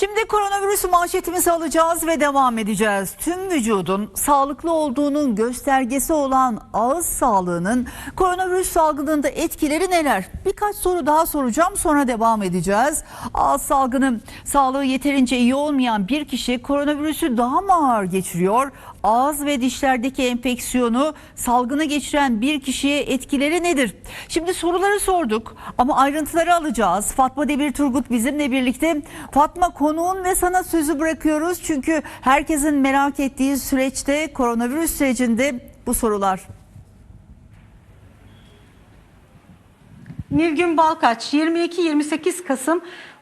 Şimdi koronavirüs manşetimizi alacağız ve devam edeceğiz. Tüm vücudun sağlıklı olduğunun göstergesi olan ağız sağlığının koronavirüs salgınında etkileri neler? Birkaç soru daha soracağım sonra devam edeceğiz. Ağız salgını sağlığı yeterince iyi olmayan bir kişi koronavirüsü daha mı ağır geçiriyor? Ağız ve dişlerdeki enfeksiyonu salgını geçiren bir kişiye etkileri nedir? Şimdi soruları sorduk ama ayrıntıları alacağız. Fatma Demir Turgut bizimle birlikte. Fatma konuğun ve sana sözü bırakıyoruz. Çünkü herkesin merak ettiği süreçte koronavirüs sürecinde bu sorular. Nilgün Balkaç 22-28 Kasım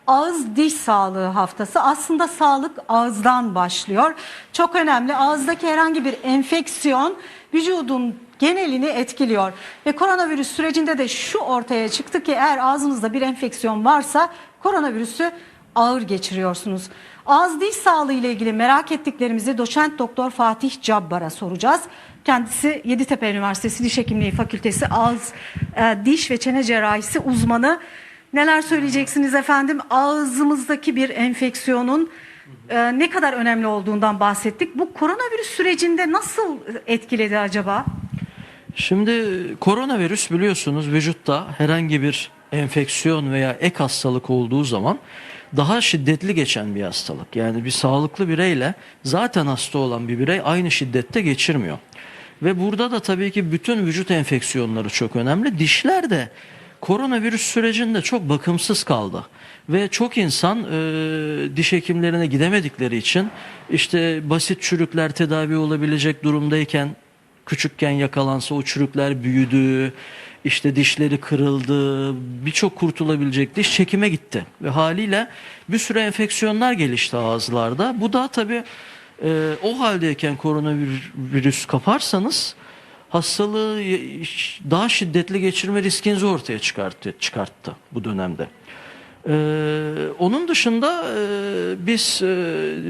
Ağız Diş Sağlığı Haftası. Aslında sağlık ağızdan başlıyor. Çok önemli. Ağızdaki herhangi bir enfeksiyon vücudun genelini etkiliyor. Ve koronavirüs sürecinde de şu ortaya çıktı ki eğer ağzınızda bir enfeksiyon varsa koronavirüsü ağır geçiriyorsunuz. Ağız diş sağlığı ile ilgili merak ettiklerimizi doçent doktor Fatih Cabbar'a soracağız. Kendisi Yeditepe Üniversitesi Diş Hekimliği Fakültesi Ağız e, Diş ve Çene Cerrahisi uzmanı. Neler söyleyeceksiniz efendim? Ağzımızdaki bir enfeksiyonun e, ne kadar önemli olduğundan bahsettik. Bu koronavirüs sürecinde nasıl etkiledi acaba? Şimdi koronavirüs biliyorsunuz vücutta herhangi bir enfeksiyon veya ek hastalık olduğu zaman daha şiddetli geçen bir hastalık. Yani bir sağlıklı bireyle zaten hasta olan bir birey aynı şiddette geçirmiyor. Ve burada da tabii ki bütün vücut enfeksiyonları çok önemli. Dişler de koronavirüs sürecinde çok bakımsız kaldı. Ve çok insan e, diş hekimlerine gidemedikleri için işte basit çürükler tedavi olabilecek durumdayken küçükken yakalansa o çürükler büyüdü, işte dişleri kırıldı, birçok kurtulabilecek diş çekime gitti. Ve haliyle bir sürü enfeksiyonlar gelişti ağızlarda. Bu da tabii e, o haldeyken koronavirüs kaparsanız hastalığı daha şiddetli geçirme riskinizi ortaya çıkarttı, çıkarttı bu dönemde. Ee, onun dışında e, biz e,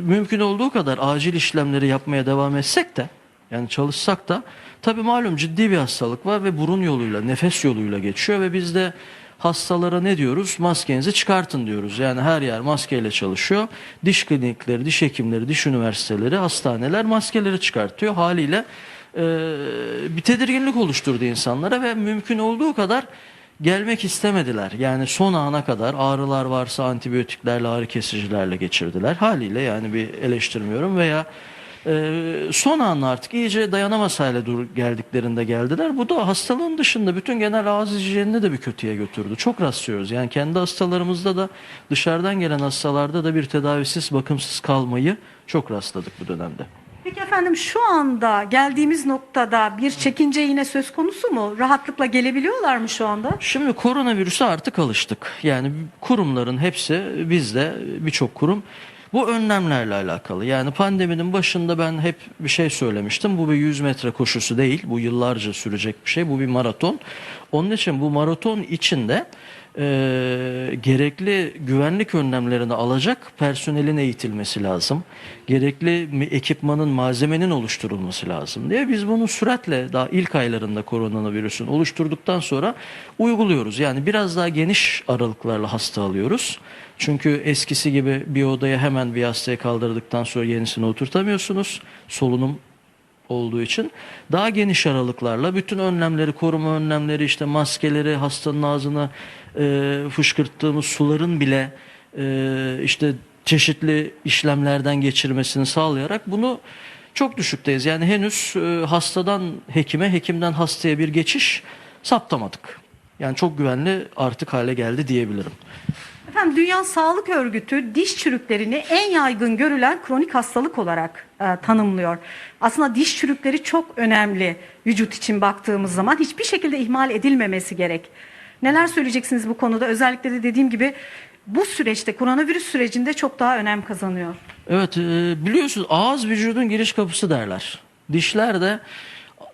mümkün olduğu kadar acil işlemleri yapmaya devam etsek de yani çalışsak da tabii malum ciddi bir hastalık var ve burun yoluyla, nefes yoluyla geçiyor ve biz de hastalara ne diyoruz? Maskenizi çıkartın diyoruz. Yani her yer maskeyle çalışıyor. Diş klinikleri, diş hekimleri, diş üniversiteleri, hastaneler maskeleri çıkartıyor. Haliyle e, bir tedirginlik oluşturdu insanlara ve mümkün olduğu kadar gelmek istemediler. Yani son ana kadar ağrılar varsa antibiyotiklerle, ağrı kesicilerle geçirdiler. Haliyle yani bir eleştirmiyorum veya ee, son an artık iyice dayanamaz hale dur geldiklerinde geldiler. Bu da hastalığın dışında bütün genel ağız hijyenini de bir kötüye götürdü. Çok rastlıyoruz. Yani kendi hastalarımızda da dışarıdan gelen hastalarda da bir tedavisiz, bakımsız kalmayı çok rastladık bu dönemde. Peki efendim şu anda geldiğimiz noktada bir çekince yine söz konusu mu? Rahatlıkla gelebiliyorlar mı şu anda? Şimdi koronavirüse artık alıştık. Yani kurumların hepsi bizde birçok kurum bu önlemlerle alakalı. Yani pandeminin başında ben hep bir şey söylemiştim. Bu bir 100 metre koşusu değil. Bu yıllarca sürecek bir şey. Bu bir maraton. Onun için bu maraton içinde e, gerekli güvenlik önlemlerini alacak personelin eğitilmesi lazım. Gerekli ekipmanın, malzemenin oluşturulması lazım diye biz bunu süratle daha ilk aylarında koronavirüsün oluşturduktan sonra uyguluyoruz. Yani biraz daha geniş aralıklarla hasta alıyoruz. Çünkü eskisi gibi bir odaya hemen bir hastayı kaldırdıktan sonra yenisini oturtamıyorsunuz. Solunum olduğu için daha geniş aralıklarla bütün önlemleri, koruma önlemleri, işte maskeleri, hastanın ağzına e, fışkırttığımız suların bile e, işte çeşitli işlemlerden geçirmesini sağlayarak bunu çok düşükteyiz. Yani henüz e, hastadan hekime, hekimden hastaya bir geçiş saptamadık. Yani çok güvenli artık hale geldi diyebilirim. Efendim Dünya Sağlık Örgütü diş çürüklerini en yaygın görülen kronik hastalık olarak e, tanımlıyor. Aslında diş çürükleri çok önemli vücut için baktığımız zaman hiçbir şekilde ihmal edilmemesi gerek. Neler söyleyeceksiniz bu konuda? Özellikle de dediğim gibi bu süreçte koronavirüs sürecinde çok daha önem kazanıyor. Evet e, biliyorsunuz ağız vücudun giriş kapısı derler. Dişler de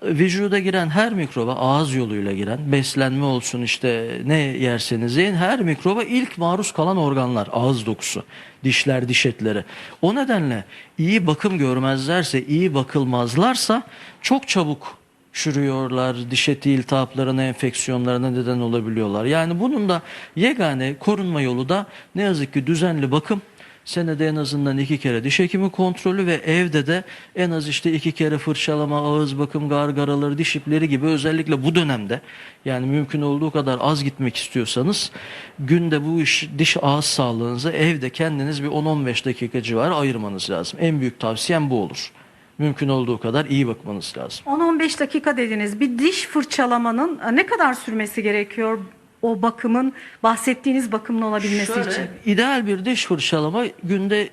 vücuda giren her mikroba ağız yoluyla giren beslenme olsun işte ne yerseniz yiyin her mikroba ilk maruz kalan organlar ağız dokusu dişler diş etleri o nedenle iyi bakım görmezlerse iyi bakılmazlarsa çok çabuk çürüyorlar, diş eti iltihaplarına, enfeksiyonlarına neden olabiliyorlar. Yani bunun da yegane korunma yolu da ne yazık ki düzenli bakım Senede en azından iki kere diş hekimi kontrolü ve evde de en az işte iki kere fırçalama, ağız bakım, gargaraları, diş ipleri gibi özellikle bu dönemde yani mümkün olduğu kadar az gitmek istiyorsanız günde bu iş diş ağız sağlığınıza evde kendiniz bir 10-15 dakika civarı ayırmanız lazım. En büyük tavsiyem bu olur. Mümkün olduğu kadar iyi bakmanız lazım. 10-15 dakika dediniz. Bir diş fırçalamanın e, ne kadar sürmesi gerekiyor? O bakımın bahsettiğiniz bakımın olabilmesi Şöyle, için. ideal bir diş fırçalama günde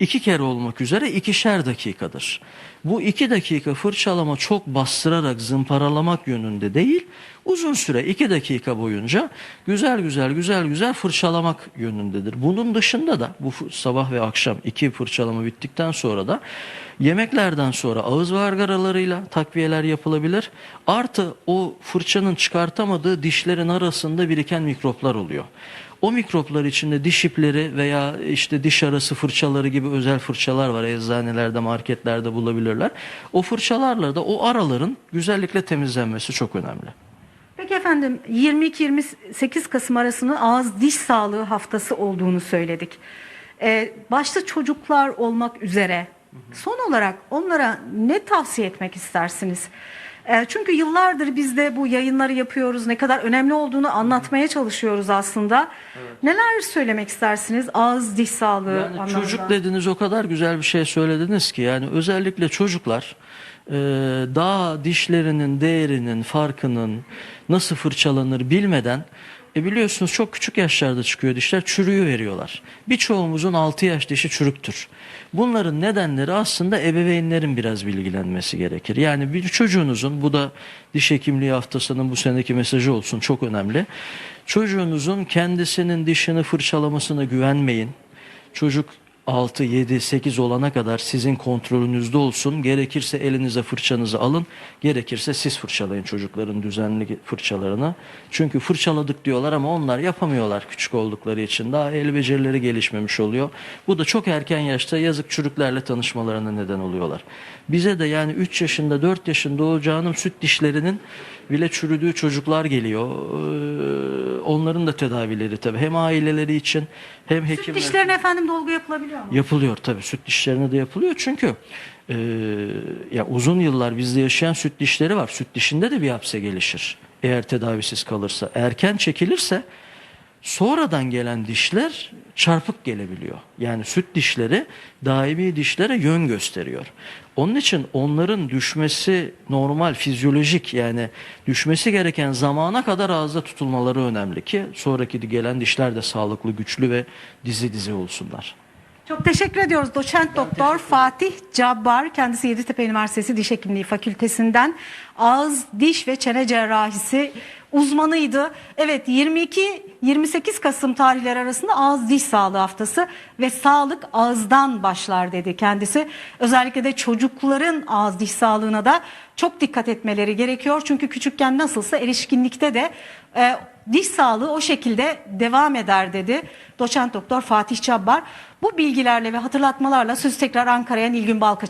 iki kere olmak üzere ikişer dakikadır. Bu iki dakika fırçalama çok bastırarak zımparalamak yönünde değil, uzun süre iki dakika boyunca güzel güzel güzel güzel fırçalamak yönündedir. Bunun dışında da bu sabah ve akşam iki fırçalama bittikten sonra da yemeklerden sonra ağız vargaralarıyla takviyeler yapılabilir. Artı o fırçanın çıkartamadığı dişlerin arasında biriken mikroplar oluyor. O mikroplar içinde diş ipleri veya işte diş arası fırçaları gibi özel fırçalar var. Eczanelerde, marketlerde bulabilirler. O fırçalarla da o araların güzellikle temizlenmesi çok önemli. Peki efendim 22-28 Kasım arasında ağız diş sağlığı haftası olduğunu söyledik. Ee, başta çocuklar olmak üzere son olarak onlara ne tavsiye etmek istersiniz? Ee, çünkü yıllardır biz de bu yayınları yapıyoruz. Ne kadar önemli olduğunu anlatmaya çalışıyoruz aslında. Neler söylemek istersiniz ağız diş sağlığı Yani anlamında? çocuk dediniz o kadar güzel bir şey söylediniz ki yani özellikle çocuklar e, daha dişlerinin değerinin farkının nasıl fırçalanır bilmeden e biliyorsunuz çok küçük yaşlarda çıkıyor dişler çürüyü veriyorlar. Birçoğumuzun 6 yaş dişi çürüktür. Bunların nedenleri aslında ebeveynlerin biraz bilgilenmesi gerekir. Yani bir çocuğunuzun bu da diş hekimliği haftasının bu seneki mesajı olsun çok önemli. Çocuğunuzun kendisinin dişini fırçalamasına güvenmeyin. Çocuk 6, 7, 8 olana kadar sizin kontrolünüzde olsun. Gerekirse elinize fırçanızı alın. Gerekirse siz fırçalayın çocukların düzenli fırçalarını. Çünkü fırçaladık diyorlar ama onlar yapamıyorlar küçük oldukları için. Daha el becerileri gelişmemiş oluyor. Bu da çok erken yaşta yazık çürüklerle tanışmalarına neden oluyorlar. Bize de yani 3 yaşında 4 yaşında o canım süt dişlerinin bile çürüdüğü çocuklar geliyor. Ee, Onların da tedavileri tabii hem aileleri için hem Süt hekimler dişlerine efendim dolgu yapılabiliyor mu? Yapılıyor tabii süt dişlerine de yapılıyor çünkü e, ya uzun yıllar bizde yaşayan süt dişleri var. Süt dişinde de bir hapse gelişir eğer tedavisiz kalırsa. Erken çekilirse sonradan gelen dişler çarpık gelebiliyor. Yani süt dişleri daimi dişlere yön gösteriyor. Onun için onların düşmesi normal, fizyolojik yani düşmesi gereken zamana kadar ağızda tutulmaları önemli ki sonraki gelen dişler de sağlıklı, güçlü ve dizi dizi olsunlar. Çok teşekkür ediyoruz. Doçent Doktor Fatih Cabbar kendisi Yeditepe Üniversitesi Diş Hekimliği Fakültesinden ağız, diş ve çene cerrahisi uzmanıydı. Evet 22-28 Kasım tarihleri arasında ağız diş sağlığı haftası ve sağlık ağızdan başlar dedi kendisi. Özellikle de çocukların ağız diş sağlığına da çok dikkat etmeleri gerekiyor. Çünkü küçükken nasılsa erişkinlikte de e, diş sağlığı o şekilde devam eder dedi. Doçent Doktor Fatih Cabbar. Bu bilgilerle ve hatırlatmalarla söz tekrar Ankara'ya Nilgün Balkaç